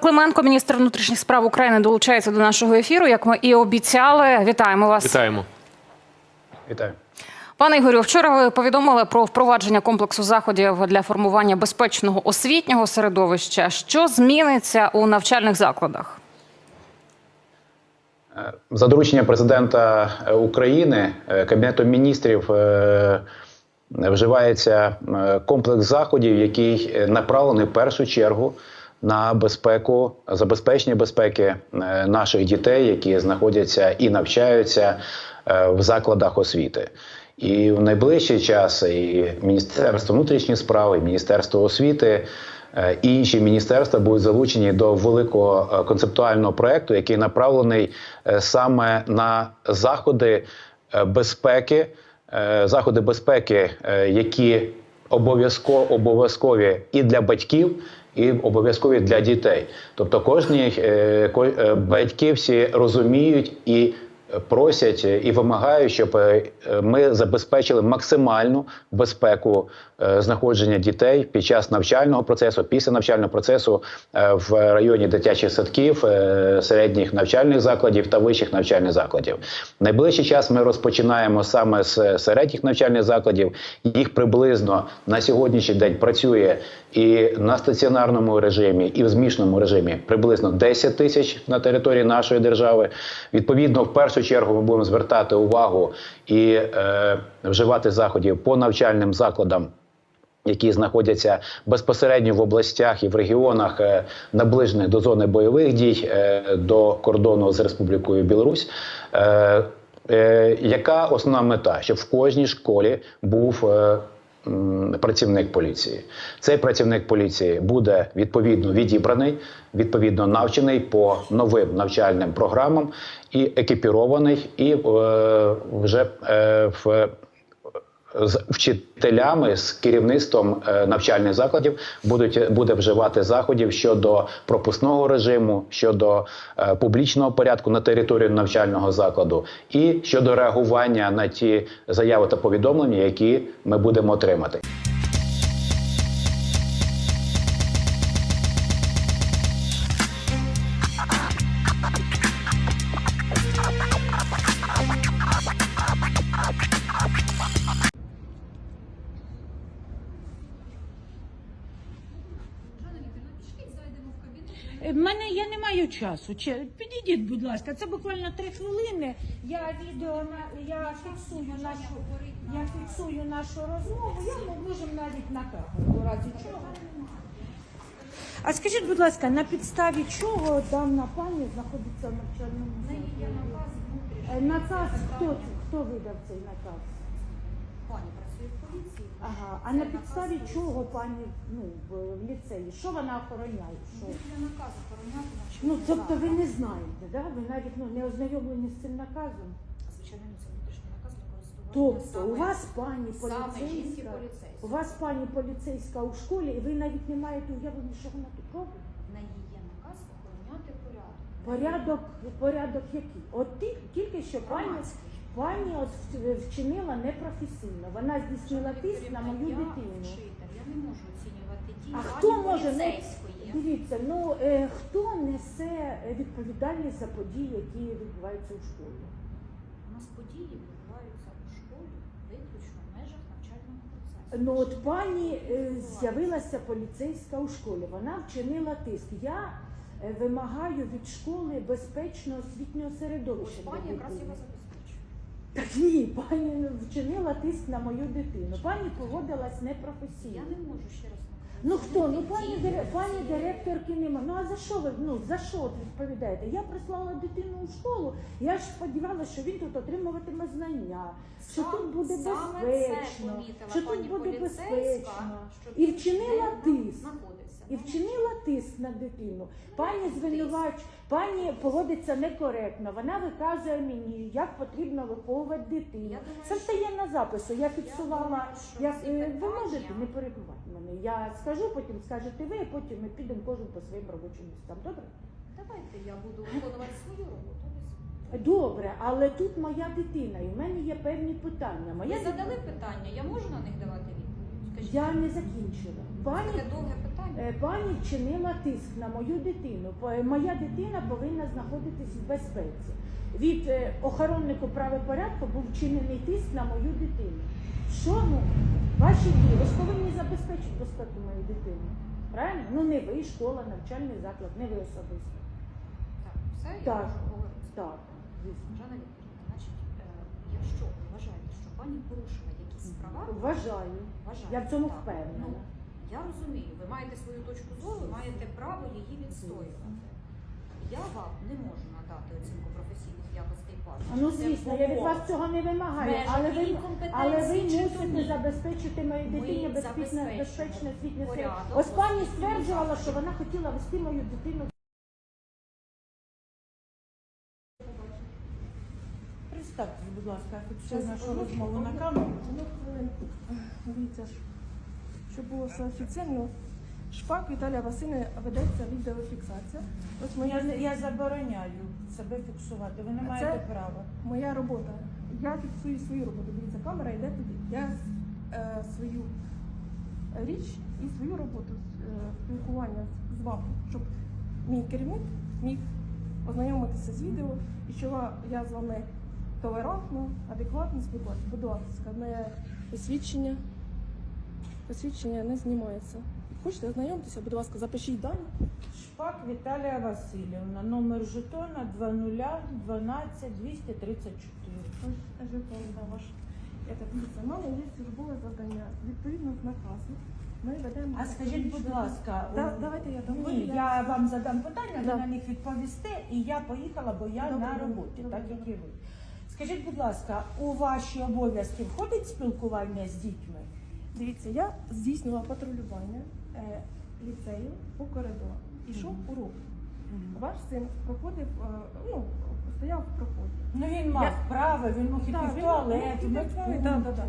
Клименко, міністр внутрішніх справ України, долучається до нашого ефіру. Як ми і обіцяли, вітаємо вас. Вітаємо. Вітаю. Пане Ігорю, вчора ви повідомили про впровадження комплексу заходів для формування безпечного освітнього середовища. Що зміниться у навчальних закладах? За доручення президента е, України е, Кабінетом міністрів е, вживається е, комплекс заходів, який е, направлений в першу чергу на безпеку, забезпечення безпеки е, наших дітей, які знаходяться і навчаються е, в закладах освіти. І в найближчий час і Міністерство внутрішніх справ, і Міністерство освіти. е, І інші міністерства будуть залучені до великого концептуального проекту, який направлений саме на заходи безпеки, заходи безпеки, які обов'язково обов'язкові і для батьків, і обов'язкові для дітей. Тобто, кожні е, е, батьки всі розуміють і просять і вимагають, щоб е, ми забезпечили максимальну безпеку е, знаходження дітей під час навчального процесу, після навчального процесу е, в районі дитячих садків, середніх навчальних закладів та вищих навчальних закладів. Найближчий час ми розпочинаємо саме з середніх навчальних закладів. Їх приблизно на сьогоднішній день працює і на стаціонарному режимі, і в змішаному режимі приблизно 10 тисяч на території нашої держави. Відповідно, в першу чергу ми будемо звертати увагу і е, вживати заходів по навчальним закладам. Які знаходяться безпосередньо в областях і в регіонах, е, наближених до зони бойових дій е, до кордону з Республікою Білорусь, е, яка основна мета? Щоб в кожній школі був працівник поліції. Цей працівник поліції буде відповідно відібраний, відповідно навчений по новим навчальним програмам і екіпірований, і е, вже е, в з вчителями з керівництвом е, навчальних закладів будуть буде вживати заходів щодо пропускного режиму, щодо е, публічного порядку на території навчального закладу, і щодо реагування на ті заяви та повідомлення, які ми будемо отримати. Часу. Підійдіть, будь ласка, це буквально три хвилини. Я відео на я фіксую нашу я фіксую нашу розмову. Я ми можемо навіть на камеру, разі чого. А скажіть, будь ласка, на підставі чого дана пані знаходиться в навчальному? Е, Наказ хто хто видав цей наказ? Пані працює в поліції. Ага, а на підставі чого пані ну в, в ліцеї? Що вона охороняє? Що? Для наказу охороняти навчання. Ну, тобто ви не знаєте, да? ви навіть ну, не ознайомлені з цим наказом. Звичайно, це внутрішній наказ для користування. Тобто у саме- вас пані саме жінки поліцейська, поліцейські. у вас пані поліцейська у школі, і ви навіть не маєте уявлення, що вона тут робить. На її наказ охороняти порядок. Порядок, порядок який? От ті- тільки що пані, Громадський. Пані вчинила непрофесійно. Вона здійснила тиск на мою дитину. я не можу оцінювати дії А хто може поліцейської. дивіться, ну е, хто несе відповідальність за події, які відбуваються у школі? У нас події відбуваються у школі виключно в межах навчального процесу. Ну от пані е, з'явилася поліцейська у школі. Вона вчинила тиск. Я е, вимагаю від школи безпечного освітнього середовища. Ось пані якраз його ні, пані вчинила тиск на мою дитину. Пані поводилась Я непрофесійно. не можу ще раз. Ну хто? Ну пані Дії дире- пані директорки нема. Ну а за що ви ну за що ви відповідаєте? Я прислала дитину у школу. Я ж сподівалася, що він тут отримуватиме знання, що Сам- тут буде саме безпечно, це помітила що пані тут буде поліцейська, безпечно. що І вчинила тиск. І вчинила тиск на дитину. Пані звинувач, пані поводиться некоректно. Вона виказує мені, як потрібно виховувати дитину. Я думаю, Це все є на запису. Я фіксувала. думаю, що Я, ці е, ви питання- можете не перебувати мене. Я скажу, потім скажете ви, потім ми підемо кожен по своїм робочим містам. Добре? Давайте я буду виконувати свою роботу. Добре, але тут моя дитина, і в мене є певні питання. Ви Моя задали питання, я можу на них давати відповідь? Скажіть, я не закінчила. Пані таке довге питання. е, пані вчинила тиск на мою дитину. По- е, Моя дитина повинна знаходитись в безпеці. Від е, охороннику правопорядку був вчинений тиск на мою дитину. Що ну, ваші дії? Ви ж повинні забезпечити безпеку моєї дитини. Правильно? Ну не ви, школа, навчальний заклад, не ви особисто. Так, все, я Так. можу говорити. Так, звісно. Жанна Вікторівна, значить, е, якщо ви вважаєте, що пані порушила якісь права, Вважаю. вважаєте, Я в цьому так. впевнена. Ну, я розумію, ви маєте свою точку зору, ви маєте право її відстоювати. Я вам не можу надати оцінку професійних якостей А Ну звісно, я від вас цього не вимагаю, але ви, її але ви компетенції чи мусите ні? забезпечити моїй Ми дитині безпечне, забезпечимо безпечне освітнє середовище. порядок Ось пані стверджувала, що вона хотіла вести мою дитину. Представте, будь ласка, фіксуй нашу розмову на камеру. Дивіться, щоб було все офіційно. Шпак Віталія Васильівна ведеться відеофіксація. Ось моя, Я, я забороняю себе фіксувати. Ви не А маєте це- права. моя робота. Я фіксую свою роботу. Дивіться, камера йде туди. Я е, свою річ і свою роботу е, спілкування з- з вами, щоб мій керівник міг ознайомитися з відео і що я з вами толерантно, адекватно спілкуватися. Будь ласка, моє посвідчення. Посвідчення не знімається. Хочете ознайомитися, будь ласка, запишіть дані. Шпак Віталія Васильівна, номер жетона 2012 234. Ось жетон да, ваш. Я так дивіться, мене є службове завдання. Відповідно з наказу. Ми ведемо. А скажіть, будь ласка, Да, у- давайте я дам. Ні, я вам задам питання, ви на них відповісте, і я поїхала, бо я Добре, на роботі, добре, так як добре. і ви. Скажіть, будь ласка, у ваші обов'язки входить спілкування з дітьми? Дивіться, я здійснювала патрулювання е, ліцею по коридору. Ішов урок. Ваш син проходив, е, ну, стояв в проході. Ну він мав Я- право, він мог іти Так, в він туалет, мог іти в в медпункт. туалет, да, да, да.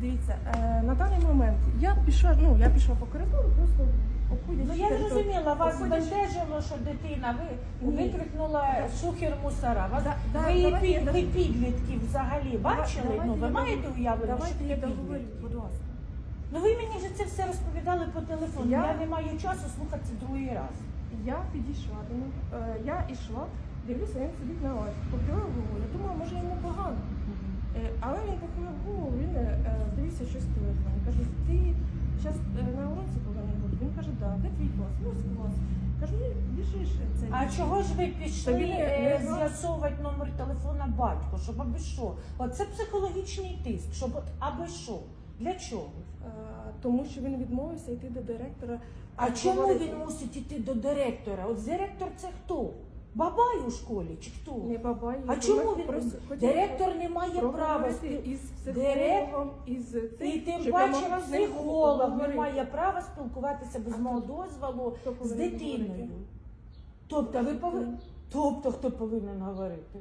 Дивіться, е, на даний момент я пішла, ну я пішла по коридору, просто обходячи. Ну я територію. зрозуміла, вас Обходячи- збентежило, що дитина ви Ні. викрикнула шухер мусора. Вас, Да, да, ви, давайте під, я ви дов- підлітків взагалі бачили? Давайте ну ви я маєте уявлення, що Давайте я таке договорю, підлітки? будь ласка. Ну ви мені вже це все розповідали по телефону. Я, Я- не маю часу слухати це другий раз. Я підійшла до них, е, я йшла, дивлюся, він сидить на лавці, похилив голову. Я думала, може йому погано. Е, Але він похилив голову, він е, дивився щось в телефоні. Кажу, ти зараз на уроці повинен бути. Він каже, да, де твій клас? Ну, з клас. Кажу, «Ну, біжиш це. А чого ж ви пішли не- е, з'ясовувати номер телефона батько, щоб аби що? Оце психологічний тиск, щоб от аби що? Для чого? Е, Тому що він відмовився йти до директора. А чому говорити. він мусить іти до директора? От директор це хто? Бабай у школі чи хто? Не бабай. А чому він просто директор не має права із Директ- психологом, із цим, і тим паче психолог не має права спілкуватися без мого дозволу з дитиною. Тобто ви повинні. Тобто хто повинен говорити?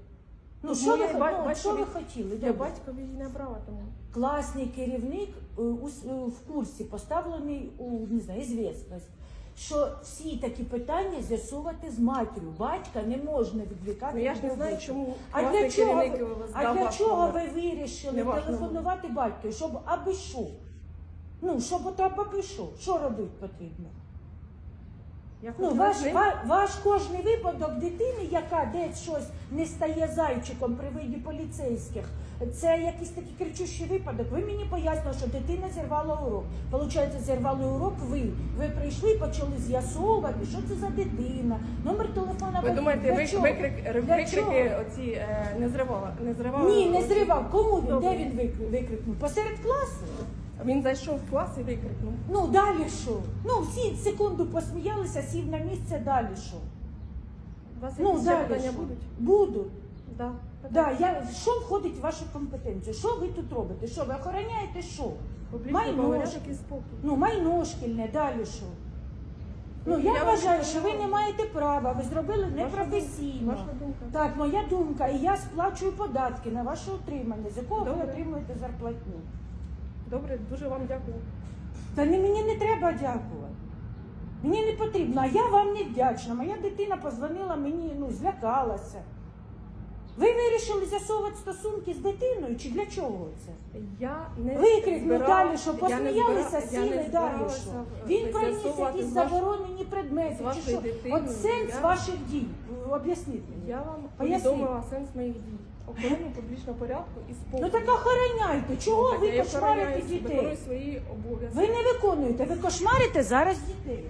Ну Ну, що ви, хо- ну, що ви хотіли? Я Добре. батькові її не брала тому. класний керівник е, у с- е, в курсі поставлений у не знаю, ізвісність, що всі такі питання з'ясувати з матір'ю. Батька не можна відвікати. Ну я ж від не знаю, роботи. чому А для класний чого, керівник ви, вас а дав для ваш чого номер. ви вирішили Не телефонувати батьку, щоб аби що? Ну, щоб от аби що? Що робити потрібно? Я Ну, ваш, ва- ваш кожний випадок дитини, яка десь щось не стає зайчиком при виді поліцейських, це якийсь такий кричущий випадок. Ви мені пояснили, що дитина зірвала урок. Получається, зірвали урок ви. Ви прийшли, почали з'ясовувати, що це за дитина, номер телефона. Ви думаєте, викрик, викрики оці е, не зривала? Не зривала? Ні, не зривав. Кому він? Де він викрикнув? Посеред класу? Він зайшов в клас і викрикнув. Ну, далі що? Ну, всі секунду посміялися, сів на місце, далі що? У вас Ну, якісь ще далі питання що? будуть? Будуть. Да. Да, я, що входить в вашу компетенцію? Що ви тут робите? Що ви охороняєте що? Публічний Майно. порядок і спокій. Ну, майно шкільне, далі що? Ну, Ну, я, я вважаю, що ви не маєте права, ви зробили непрофесійно. Ваша думка. Так, моя думка, і я сплачую податки на ваше утримання, з якого ви Добре. отримуєте зарплатню. Добре, дуже вам дякую. Та не, мені не треба дякувати. Мені не потрібно, а я вам не вдячна. Моя дитина позвонила мені, ну, злякалася. Ви вирішили з'ясовувати стосунки з дитиною чи для чого це? Я не Викрикну далі, що посміялися, сіли далі. Що? Він приніс якісь заборонені предмети. Чи що? От сенс ваших дій. Об'ясніть мені. Я вам Поясніть. повідомила сенс моїх дій. Охорону публічного порядку і спокою. Ну так охороняйте. Чого Так, ви я кошмарите виконую дітей? свої обов'язки. Ви не виконуєте, ви кошмарите зараз дітей.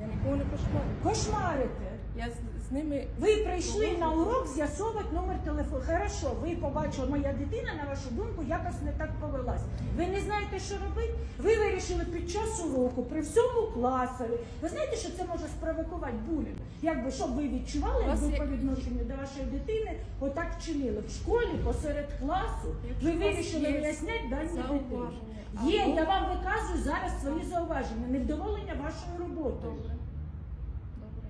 Я нікого не кошмарю. Кошмарите. Я з, з ними Ви прийшли на урок з'ясовувати номер телефону. Хорошо, ви побачили, моя дитина, на вашу думку, якось не так повелась. Ви не знаєте, що робити? Ви вирішили під час уроку, при всьому класові. Ви знаєте, що це може спровокувати булінг? Якби щоб ви відчували, якби є- по відношенню до вашої дитини отак вчинили. В школі посеред класу ви вирішили виясняти дані дитини. Є, я вам виказую зараз свої зауваження, невдоволення вашою роботою. Добре. Добре, я вас чую.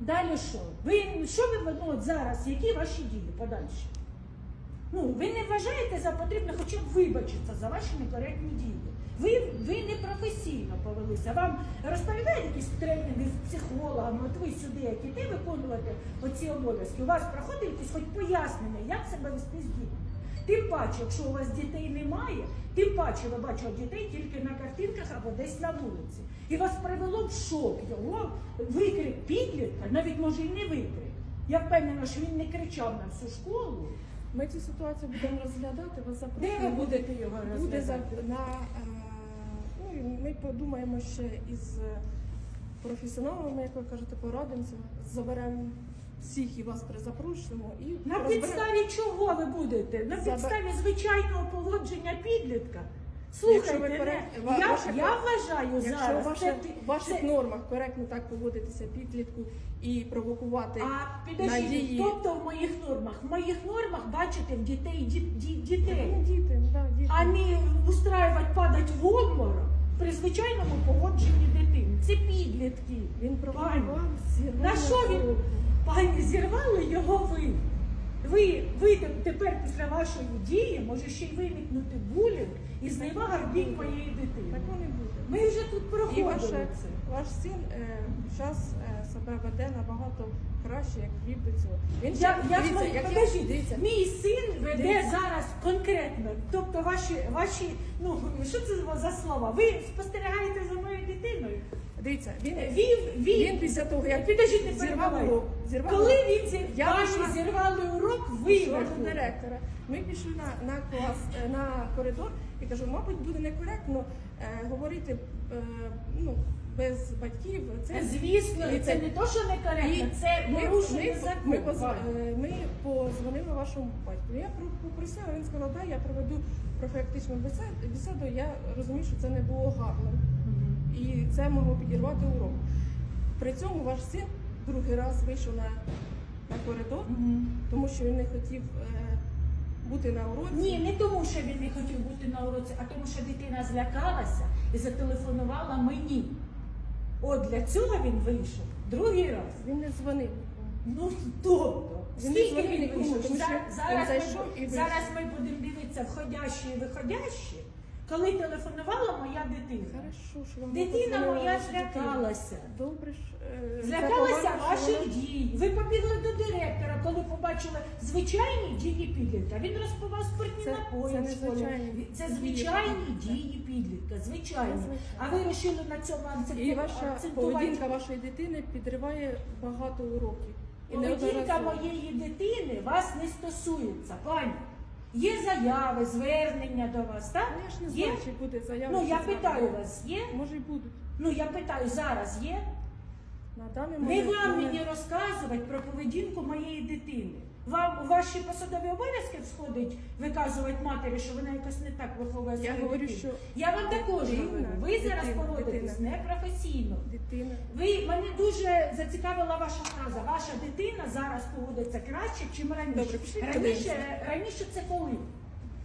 Далі що? Ви що ви ну, от зараз? Які ваші дії подальші? Ну, ви не вважаєте за потрібне хоча б вибачитися за ваші некоректні дії. Ви, ви не професійно повелися. Вам розповідають якісь тренінги з психологами, от ви сюди, як іти виконувати оці обов'язки. У вас проходить якісь хоч пояснення, як себе вести з дітьми. Тим паче, якщо у вас дітей немає, тим паче ви бачите дітей тільки на картинках або десь на вулиці. І вас привело в шок його викрик підлітка, навіть може і не викрик. Я впевнена, що він не кричав на всю школу. Ми цю ситуацію будемо розглядати. Вас Де ви будете його Буде на е, ну, ми подумаємо ще із е, професіоналами, як ви кажете, порадимося, заберемо всіх і вас запрошуємо і На розберемо. підставі чого ви будете? На Забе- підставі звичайного поводження підлітка. Ви Слухайте, не- ва- я, ваше- я вважаю Якщо зараз. в ваших, це ти- в ваших це- нормах коректно так поводитися підлітку і провокувати А підождіть, дії. тобто в моїх нормах. В моїх нормах бачите в дітей ді- ді- Ну, дітей, діти, да, діти. а не устраювати падать при звичайному поводженні дитини. Це підлітки. Він провокував, На що він? Пані, зірвали його ви. Ви, ви тепер після вашої дії може ще й виникнути булінг і зневага в бік моєї дитини. Такого не буде. Ми вже тут І проходили ваше, ваш син е, час е, себе веде набагато краще, як вів до цього. Він Я, ще- я, дивіться, ж- як я- дивіться, мій син веде Дивіться. зараз конкретно. Тобто ваші, ваші, ну що це за слова? Ви спостерігаєте за моєю дитиною? дивіться, він, Вів, вів. він після того, як Підождіть, не зірвав перебивайте. урок, зірвав Коли урок, він зір... Я ваші пішла- зірвали урок, ви пішла до директора. Ми пішли на, на клас, е, на коридор і кажу, мабуть, буде некоректно е, говорити е, ну, без батьків. Це Звісно, І це не то, що некоректно, І це ми, порушення ми, позв- е, ми позвонили вашому батьку. Я про- попросила, він сказав, да, я проведу профілактичну бесіду. Я розумію, що це не було гарно. І це могло підірвати урок. При цьому ваш син другий раз вийшов на, на коридор, Мгм. тому що він не хотів е, бути на уроці. Ні, не тому, що він не хотів бути на уроці, а тому, що дитина злякалася і зателефонувала мені. От для цього він вийшов другий раз. Він не дзвонив. Ну тобто, Він скільки дзвонив він нікому, вийшов? тому що За- він Зараз, зайшов ми, і вийшов. зараз ми будемо дивитися входящі і виходящі, коли телефонувала моя дитина. Хорошо, що вам Дитина моя злякалася. Добре ж. е, Злякалася що ваших вона- дій. Ви побігли до директора, коли побачили звичайні дії підлітка. Він розповав спиртні Це- напої. це в не школі. звичайні Це дії звичайні підлітка. дії підлітка. Звичайні. Це звичайні. А ви вирішили на цьому І акцентувати. ваша акцентувати. поведінка вашої дитини підриває багато уроків. І Поведінка неодноразово. моєї дитини вас не стосується, пані. Є заяви, звернення до вас, так? Ну, я ж не Є? чи буде заява. Ну чи я заява. питаю вас, є? Може і будуть. Ну я питаю, зараз є? На даний Не момент вам мені розказувати про поведінку моєї дитини. Вам у ваші посадові обов'язки входить виказувати матері, що вона якось не так виховує Я свою говорю, дитину? що Я вам також дитина, говорю. Ви зараз дитина, поводитесь дитина. непрофесійно. дитина. Ви мене дуже зацікавила ваша фраза. Ваша дитина зараз поводиться краще, чим раніше. Добре, пішли раніше, подивимося. раніше це коли?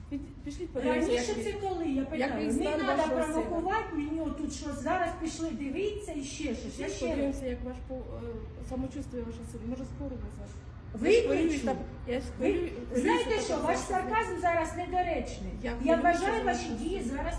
Під- Пішліть подивимося, Раніше як це він- коли? Я питаю. він Не стан треба вашого сина. провокувати мені отут щось. Зараз пішли дивитися і ще щось. Я Пішліть ще раз. подивимося, як ваш по- е, самочувствие ваше сина. Може скоро везе. Я ж Ви знаєте, що ваш сарказм зараз недоречний. Я Я вважаю ваші дії зараз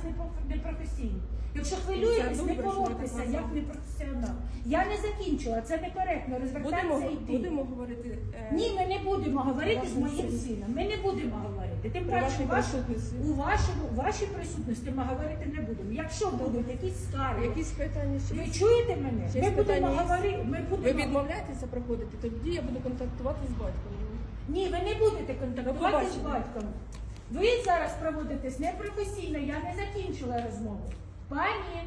непрофесійні. Якщо хвилюєтесь, не поводьтеся як непрофесіонал. Я не закінчила, це некоректно. Будемо, Розвертатися і йти. будемо говорити. е, Ні, ми не будемо говорити з моїм сином. Ми не будемо говорити. Тим паче, вашій ваш, присутності. у вашому вашій присутності ми говорити не будемо. Якщо будуть якісь скарги, Якісь питання ще ви чуєте мене? Ми будемо говорити. Ми Ви відмовляєтеся проходити, тоді я буду контактувати з батьком. Ні, ви не будете контактувати з батьком. Ви зараз проводитесь непрофесійно, я не закінчила розмову. Пані,